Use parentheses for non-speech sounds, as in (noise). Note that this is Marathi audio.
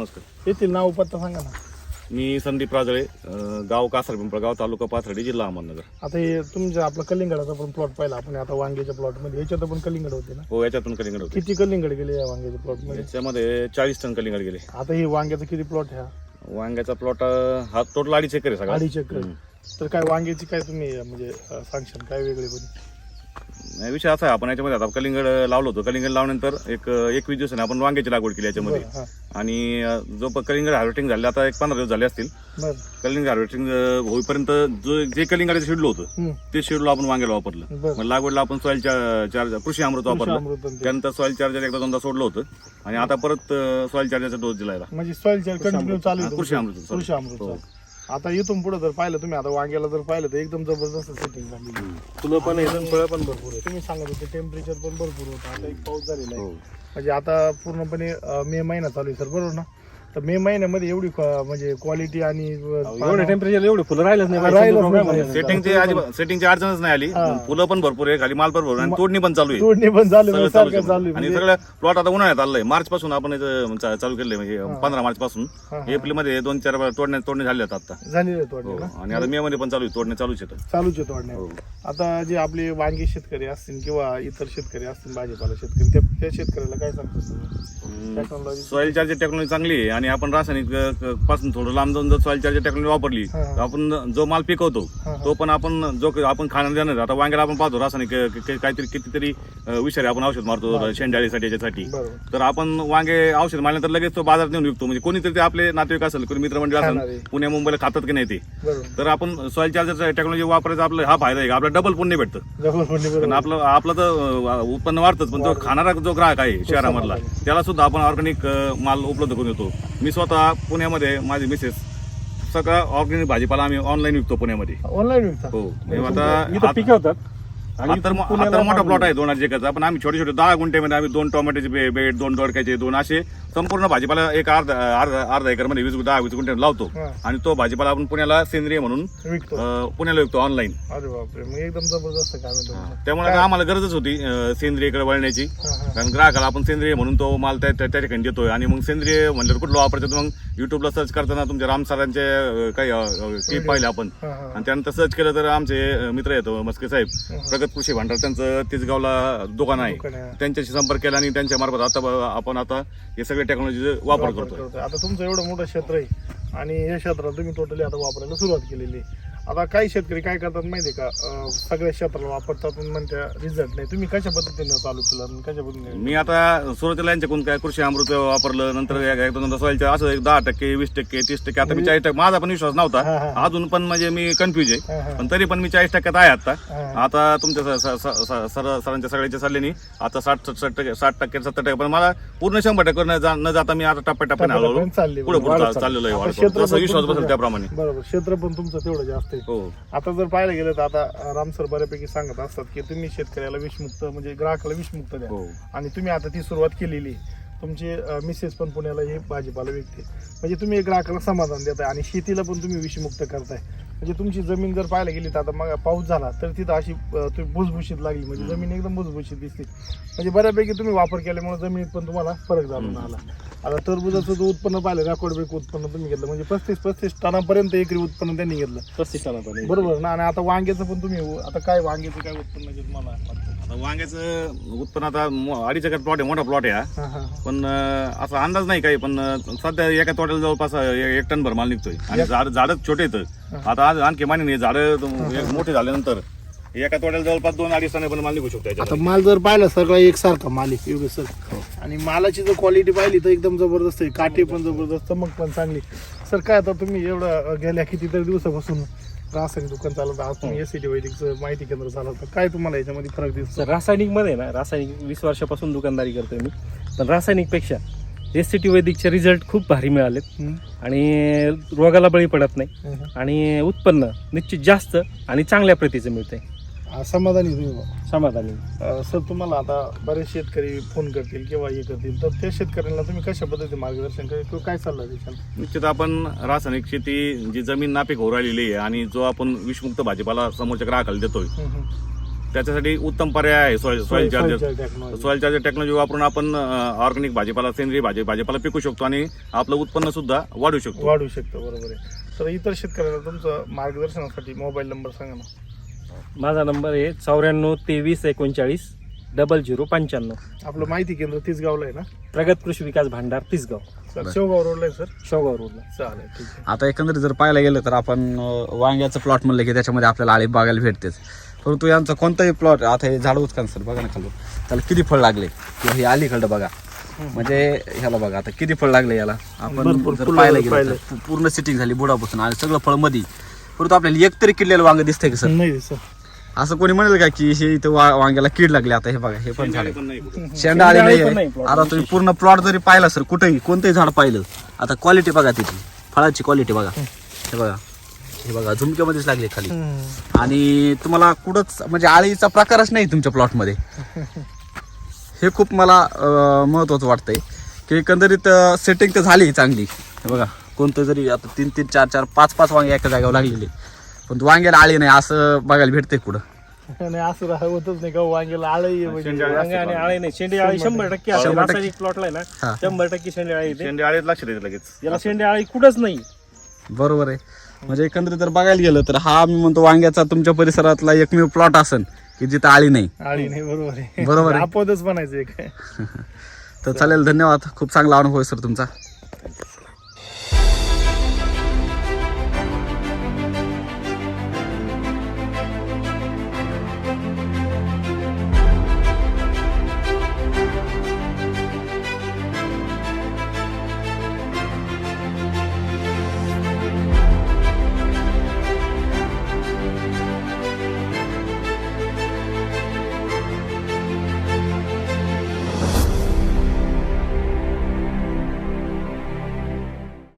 नमस्कार. येथील नाव पत्ता सांगा ना. मी संदीप राजळे अं, गाव कासार पिंपळगाव तालुका पाथर्डी जिल्हा अहमदनगर. आता हे तुमच्या आपला कलिंगडाचा पण प्लॉट पाहिला आपण आता वांग्याच्या प्लॉटमध्ये. याच्यात पण कलिंगड होते ना? हो याच्यातून कलिंगड होते. किती कलिंगड गेले या वांग्याच्या प्लॉटमध्ये? याच्यामध्ये चाळीस टन कलिंगड गेले. आता हे वांग्याचा किती प्लॉट ह्या वांग्याचा प्लॉट हा टोटल अडीच एकर आहे सगळा. अडीच एकर. तर काय वांग्याची काय तुम्ही म्हणजे अं, सांगशाल काय वेगळे पण? नाही, विषय असा आहे आपण याच्यामध्ये आता कलिंगड लावलो होतो कलिंगड लावल्यानंतर एक एकवीस दिवसाने आपण वांग्याची लागवड केली याच्यामध्ये बरं, हा. आणि अं, जो प- कलिंगड हार्वेस्टिंग झाले आता एक पंधरा दिवस झाले असतील बरं कलिंगड हार्वेस्टिंग होईपर्यंत जो जे कलिंगडाचं शेड्यूल होतं हम्म. ते शेड्यूल आपण वांग्याला वापरलं बरं मग लागवडला आपण सॉईल चार्ज कृषी अमृत वापरलं ते. त्यानंतर सॉईल चार्जर एकदा दोनदा सोडलं होतं आणि आता परत सॉईल चार्जरचा डोस दिला याला. म्हणजे सॉइल कंटिन्यू चालू आहे कृषी तुमचं? अमृत चालू. कृषी अमृत हो. आता इथून पुढे जर पाहिलं तुम्ही आता वांग्याला जर पाहिलं तर एकदम जबरदस्त सेटिंग झाली फुलं पण एकदम फळं पण भरपूर आहे तुम्ही सांगत होते टेम्परेचर पण भरपूर होतं. आता एक पाऊस झालेला आहे. हो. म्हणजे आता पूर्णपणे मे महिना चालू आहे सर बरोबर ना? तर मे महिन्यामध्ये एवढी म्हणजे क्वालिटी आणि एवढे टेम्परेचर एवढे फुलं राहिलंच नाही राहिलंच नाही. आहे. सेटिंगची अजिबात- सेटिंगची अडचणच नाही आली. फुलं पण भरपूर आहे खाली माल पण भरपूर आहे आणि तोडणी पण चालू आहे तोडणी पण चालू सगळं आहे चालू सारखं चालू आहे. आहे आणि म्हणजे- सगळं प्लॉट आता उन्हाळ्यात आलंय मार्च पासून आपण इथं चा- चालू केलंय म्हणजे पंधरा मार्च पासून. एप्रिलमध्ये दोन चार वेळा तोडणे तोडणे झाले आहेत आता झालेली आहे तोडणी हो. ना आणि आता मे मध्ये पण चालू आहे तोडणे चालूच येतं चालूच आहे तोडण्या हो. आता जे आपले वांगी शेतकरी असतील किंवा इतर शेतकरी असतील भाजीपाला शेतकरी त्या त्या शेतकऱ्याला काय सांगतो टेक्नॉलॉजी सॉइल चार्जर टेक्नॉलॉजी चांगली आहे आणि आपण रासायनिक अ, पासून थोडं लांब जाऊन जर सॉइल चार्जर टेक्नॉलॉजी वापरली हा. तर आपण जो माल पिकवतो हा. तो पण आपण जो क- आपण खाण्यात देणार आता वांग्याला आपण पाहतो रासायनिक अ, क- काहीतरी कितीतरी अ, विषारी आपण औषध मारतो शेंडाळीसाठी याच्यासाठी. बरोबर. तर आपण वांगे औषध मारल्यानंतर लगेच तो बाजारात नेऊन विकतो. म्हणजे कोणीतरी ते आपले नातेवाईक असेल कोणी मित्रमंडळ खाणारे. असेल पुण्या मुंबईला खातात की नाही ते. बरोबर. तर आपण सॉइल चार्जर टेक्नॉलॉजी वापरायचा आपला हा फायदा आहे का? आपला डबल पुण्य भेटतं. कारण बरोबर. आपलं आपलं तर अ, उत्पन्न वाढतंच पण जो खाणारा जो ग्राहक आहे शहरामधला त्याला सुद्धा आपण ऑर्गॅनिक माल उपलब्ध करून देतो. मी स्वतः पुण्यामध्ये माझी मिसेस सगळा ऑर्गॅनिक भाजीपाला आम्ही ऑनलाईन विकतो पुण्यामध्ये. ऑनलाईन विकता? हो. इथं आता पिकवतात? पुण्याला मोठा प्लॉट आहे दोन एकरचा पण आम्ही छोटे छोटे दहा गुंठेमध्ये आम्ही दोन टोमॅटोचे बे- बेड दोन दोडक्याचे दोन असे संपूर्ण भाजीपाला एक अर्धा अर्धा अर्धा एकरमध्ये वीस दहा वीस गुंठे लावतो. हा. आणि तो भाजीपाला आपण पुण्याला सेंद्रिय म्हणून विकतो. अ, पुण्याला विकतो ऑनलाईन अरे बापरे मग एकदम जबरदस्त काम आहे तुमचं. त्यामुळे आम्हाला गरजच होती अ, सेंद्रियकडे वळण्याची. हा, हा. कारण ग्राहकाला आपण सेंद्रिय म्हणून तो माल त्या त्या त्या ठिकाणी देतोय. आणि मग सेंद्रिय म्हणल्यावर कुठलं वापरतात मग युट्यूबला सर्च करताना तुमच्या राम सरांचे अ, काही क्लिप पाहिले आपण. हा, हा. आणि त्यानंतर सर्च केलं तर आमचे अ, मित्र येतो मस्के साहेब. प्रगत कृषी भांडार त्यांचं तिसगावला दुकान आहे दुकान आहे. त्यांच्याशी संपर्क केला आणि त्यांच्या मार्फत आता आपण आता हे सगळे टेक्नॉलॉजी वापर करतोय. आता तुमचं एवढं मोठं क्षेत्र आहे आणि या क्षेत्रात तुम्ही टोटली आता वापरायला सुरुवात केलेली आहे आता काही शेतकरी काय करतात माहितीये का अं, सगळ्या क्षेत्राला वापरतात म्हणत्या रिझल्ट नाही तुम्ही कशा पद्धतीने चालू केलं आणि कशा पद्धतीने मी आता सुरुवातीला यांच्याकडून काय कृषी अमृत वापरलं नंतर एक- एक दोन सॉईलचं असं एक दहा टक्के वीस टक्के तीस टक्के आता मी चाळीस टक्के माझा पण विश्वास हा, नव्हता हा. अजून पण म्हणजे मी कन्फ्युज आहे हा, हा. पण तरी पण मी चाळीस टक्क्यात आहे आता हा. आता तुमच्या स- स- स- स- सर सरांच्या सगळ्याच्या सल्ल्याने आता साठ सत्तर टक्के साठ टक्के सत्तर टक्के पण मला पूर्ण शंभर टक्के न जा- न जाता मी आता टप्प्याटप्प्याने हळूहळू टप्प्याटप्प्याने चालली. पुढे पुढे वाढत चाललेलो आहे आता वाढतो. क्षेत्र जसा पण विश्वास तुमचं बसेल त्याप्रमाणे बरोबर क्षेत्र पण तुमचं तेवढं जास्त आहे हो. आता जर पाहायला गेलं तर आता राम सर बऱ्यापैकी सांगत असतात की तुम्ही शेतकऱ्याला विषमुक्त म्हणजे ग्राहकाला विषमुक्त द्या. हो. आणि तुम्ही आता ती सुरुवात केलेली आहे. तुमचे मिसेस पण पुण्याला हे भाजीपाला विकते म्हणजे तुम्ही ग्राहकाला समाधान देताय आणि शेतीला पण तुम्ही विषमुक्त करताय. म्हणजे तुमची जमीन जर पाहायला गेली तर आता मग पाऊस झाला तर तिथं अशी तुम्ही भुसभुशीत लागली. म्हणजे जमीन एकदम भुसभुशीत दिसते. म्हणजे बऱ्यापैकी तुम्ही वापर केल्यामुळे जमिनीत पण तुम्हाला फरक जाणून आला. आता टरबुजाचं जो उत्पन्न पाहिलं रेकॉर्ड ब्रेक उत्पन्न तुम्ही घेतलं म्हणजे पस्तीस पस्तीस टनापर्यंत एकरी उत्पन्न त्यांनी घेतलं. पस्तीस टनापर्यंत. बरोबर ना? आणि आता वांग्याचं पण तुम्ही आता काय वांग्याचं काय उत्पन्न घेत मला? आता वांग्याचं उत्पन्न आता अडीच एकर प्लॉट आहे मोठा प्लॉट आहे हा. पण अं, असा अंदाज नाही काही पण अं, सध्या एका तोट्याला जवळपास अं, एक टन भर माल निघतोय. आणि झाड झाडच छोटे आहेत. आता आज आणखी मान्य झाड मोठे झाल्यानंतर एका तोट्याला जवळपास दोन अडीच पण माल निघू शकतो याच्यात. आता माल जर पाहिला सगळा एकसारखा माल आहे योगेश सर आणि मालाची जर क्वालिटी पाहिली तर एकदम जबरदस्त आहे. काटे पण जबरदस्त चमक पण चांगली. सर काय आता तुम्ही एवढं गेल्या कितीतरी दिवसापासून रासायनिक दुकान चालवता. आज तुम्ही एस सी टी वैदिकचं माहिती केंद्र चालवता. काय तुम्हाला याच्यामध्ये फरक दिसतो? रासायनिकमध्ये ना रासायनिक वीस वर्षापासून दुकानदारी करतोय मी. पण रासायनिकपेक्षा एस सी टी वैदिकचे रिझल्ट खूप भारी मिळालेत. आणि रोगाला बळी पडत नाही. आणि उत्पन्न निश्चित जास्त आणि चांगल्या प्रतीचं मिळतंय समाधानी तुम्ही. समाधानी. सर तुम्हाला आता बरेच शेतकरी फोन करतील किंवा हे करतील. तर त्या शेतकऱ्यांना तुम्ही कशा पद्धतीने मार्गदर्शन करेल किंवा काय सल्ला देशाल? निश्चित आपण रासायनिक शेती जी जमीन नापीक होऊ राहिलेली आहे आणि जो आपण विषमुक्त भाजीपाला समोरच्या ग्राहकाला देतोय त्याच्यासाठी उत्तम पर्याय आहे. Soil soil charger. Soil charger technology वापरून आपण ऑर्गॅनिक भाजीपाला सेंद्रिय भाजी भाजीपाला पिकू शकतो आणि आपलं उत्पन्न सुद्धा वाढू शकतो. वाढू शकतो बरोबर आहे. तर इतर शेतकऱ्यांना तुमचं मार्गदर्शनासाठी मोबाईल नंबर सांगा ना. माझा नंबर आहे चौऱ्याण्णव तेवीस एकोणचाळीस डबल झिरो पंच्याण्णव. आपलं माहिती केंद्र तीच गावला आहे ना? प्रगत कृषी विकास भांडार तिसगाव. सर शेवगाव रोडला आहे सर? शेवगाव रोडला. चालेल ठीक आहे. आता एकंदरीत जर पाहायला गेलं तर आपण वांग्याचं प्लॉट म्हणलं की त्याच्यामध्ये आपल्याला आळी बघायला भेटतेच. परंतु यांचा कोणताही प्लॉट आता हे झाड उचकान सर बघा ना खालून. त्याला किती फळ लागले? किंवा हे अलीकडं बघा. म्हणजे ह्याला बघा आता किती फळ लागले याला? आपण जर पाहायला गेलं. तर पूर्ण सिटिंग झाली बुडापासून. आणि सगळं फळमध्ये परंतु आपल्याला एक तरी किडलेलं वांग दिसतंय का सर? नाही सर असं कोणी म्हणेल का की हे इथं वा- वांग्याला कीड लागली? आता हे बघा हे पण झाड. पण नाही कुठं. शेंडा आली नाही आता तुम्ही पूर्ण प्लॉट जरी पाहिला सर कुठेही कोणतंही झाड पाहिलं आता क्वालिटी बघा तिची. फळाची क्वालिटी बघा. हे बघा. हे बघा झुमक्यामध्येच लागले खाली. आणि तुम्हाला कुठंच म्हणजे आळीचा प्रकारच नाही तुमच्या प्लॉटमध्ये. हे खूप मला महत्वाचं वाटतंय. की एकंदरीत सेटिंग तर झाली चांगली. हे बघा कोणतं जरी आता तीन तीन चार चार पाच पाच वांगे एका जागेवर लागलेले. पण वांग्याला आळी नाही असं बघायला भेटतंय कुठं. नाही असं होतच नाही का वांग्याला म्हणजे. आणि आळे नाही. शेंडी आळी शंभर टक्के प्लॉटला आहे. ना शंभर टक्के शेंडी आळी शेंडे आळीत लक्ष देते लगेच. याला शेंडी आळी कुठंच नाही. बरोबर आहे. म्हणजे एकंदरीत जर बघायला गेलं तर हा मी म्हणतो वांग्याचा तुमच्या परिसरातला एकमेव प्लॉट असन की जिथं आळी नाही. आळी नाही बरोबर आहे. बरोबर आहे. आपदच म्हणायचं एक. (laughs) तर चालेल धन्यवाद. खूप चांगला अनुभव आहे सर तुमचा.